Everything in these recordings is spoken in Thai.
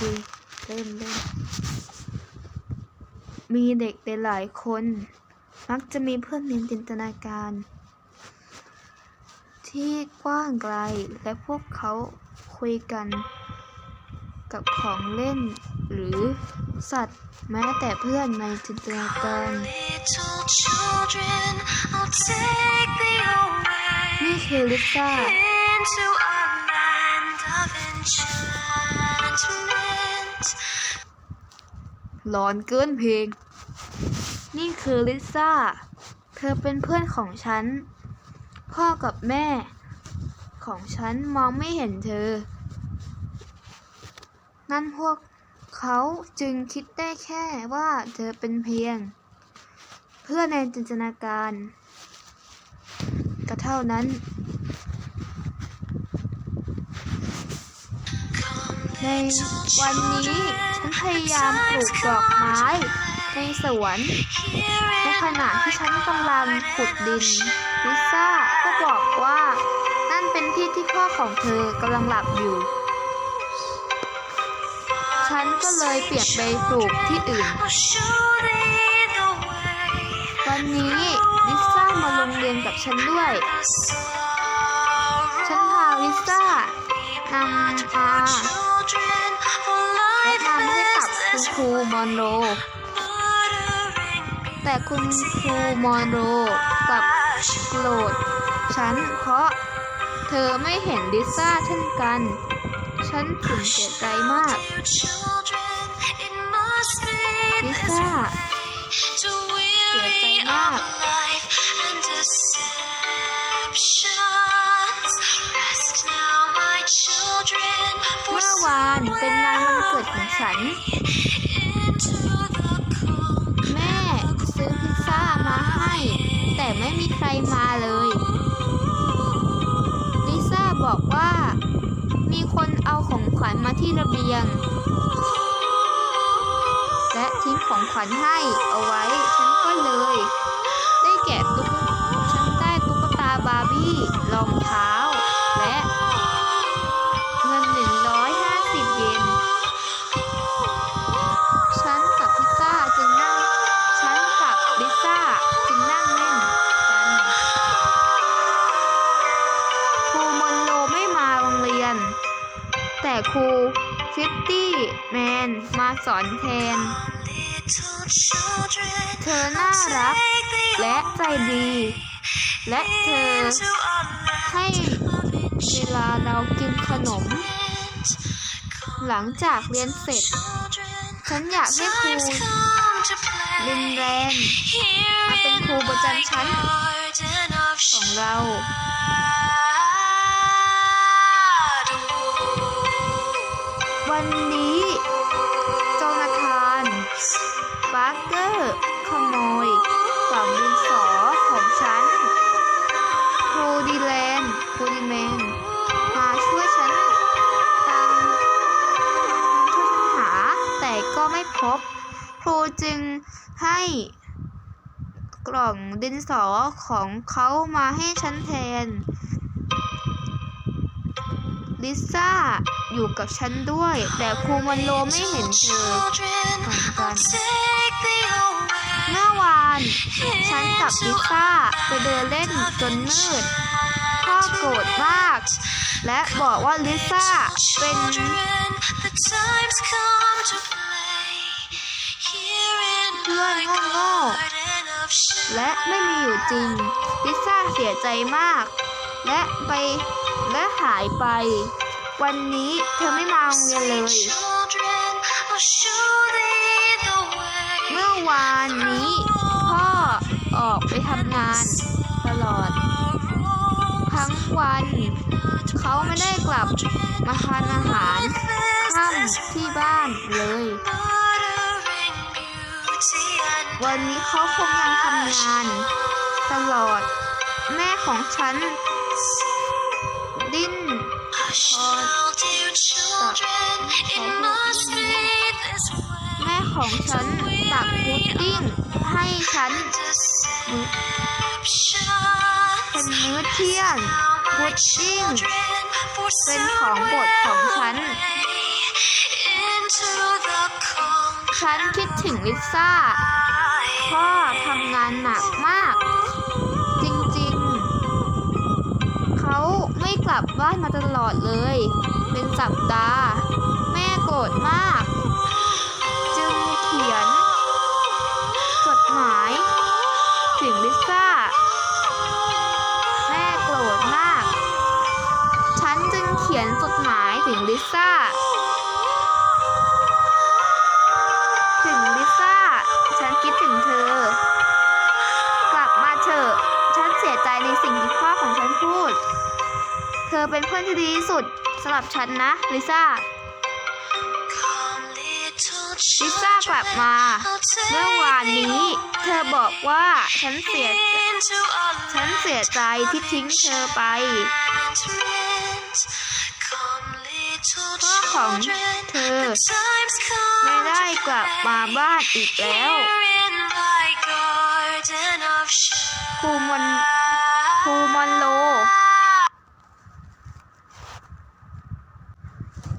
เคเริ่มเริ่มมีเด็กหลายคน มักจะมีเพื่อนเรียนจินตนาการ ที่กว้างไกลและพวกเขาคุยกัน กับของเล่น หรือสัตว์แม้แต่เพื่อนในจินตนาการนี่คือลิซ่า ร้อนเกินเพลง นี่คือลิซ่า เธอเป็นเพื่อนของฉัน พ่อกับแม่ ของฉันมองไม่เห็นเธอ นั่นพวกเขาจึงคิดได้แค่ว่าเธอเป็นเพียง เพื่อนในจินตนาการ ก็เท่านั้น ในวันนี้ฉันพยายามปลูกดอกไม้ ในสวนในขณะที่ฉันกำลังขุดดิน ลิซ่าก็บอกว่า นั่นเป็นที่ที่พ่อของเธอกำลังหลับอยู่ ฉันก็เลยเปลี่ยนไปปลูกที่อื่น วันนี้ลิซ่ามาโรงเรียนกับฉันด้วย ฉันพาลิซ่า นำมา children for แนะ life นำให้กับ is คุณ this ครูมอนโร fluttering แต่คุณครูมอนโรกลับโกรธฉันเพราะเธอไม่เห็นลิซ่าเช่นกัน ฉันถึงเสียใจมาก Dear children, it must be ลิ this ซ่า way to weary of life and เป็นงานวันเกิดของฉัน แม่ซื้อพิซซ่ามาให้ แต่ไม่มีใครมาเลย ลิซ่าบอกว่า มีคนเอาของขวัญมาที่ระเบียง และทิ้งของขวัญให้เอาไว้ แต่ครูฟิฟตี้แมนมาสอนแทน เธอน่ารัก และใจดี และเธอให้เวลาเรากินขนม หลังจากเรียนเสร็จ ฉันอยากให้ครูลินแรนมาเป็นครูประจำชั้นของเรา วันนี้โจนาธานบาร์เกอร์ขโมยกล่องดินสอของฉันครูดีแลนครูดีแมนมาช่วยฉันตามช่วยฉันหาแต่ก็ไม่พบ ครูจึงให้กล่องดินสอของเขามาให้ฉันแทน ลิซ่าอยู่กับฉันด้วย แต่ครูมันโลไม่เห็นเธอ Children, I'll take thee away เมื่อวาน ฉันกับลิซ่าไปเดินเล่นจนมืด พ่อโกรธมาก และบอกว่าลิซ่าเป็น Children, the times come to play here in เพื่อน my โง่ garden of ๆและไม่มีอยู่จริง ลิซ่าเสียใจมาก และไปและหายไป วันนี้เธอไม่มาโรงเรียนเลย เมื่อวานนี้พ่อออกไปทำงานตลอด ทั้งวัน เขาไม่ได้กลับมาทานอาหารค่ำที่บ้านเลย วันนี้เขาคงยังทำงาน ตลอด แม่ของฉัน ดิ้น Hush now, dear children, it must be this way. แม่ของฉันตักพุดดิ้งให้ฉันเป็นมื้อเที่ยงพุดดิ้งเป็นของโปรดของฉัน ฉันคิดถึงลิซ่าพ่อทำงานหนักมาก ลับบ้านมาตลอดเลย เป็นสัปดาห์ แม่โกรธมาก จึงเขียน จดหมาย ถึงลิซ่า แม่โกรธมาก ฉันจึงเขียนจดหมายถึงลิซ่าถึงลิซ่า ฉันคิดถึงเธอ กลับมาเถอะ ฉันเสียใจในสิ่งที่พ่อของฉันพูด เธอเป็นเพื่อนที่ดีที่สุดสำหรับฉันนะลิซ่าลิซ่ากลับมา เมื่อวานนี้ เธอบอกว่าฉันเสียฉันเสียใจที่ทิ้งเธอไปพ่อของเธอ ไม่ได้กลับมาบ้านอีกแล้วครูมอนครูมอนโล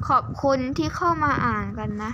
ขอบคุณที่เข้ามาอ่านกันนะ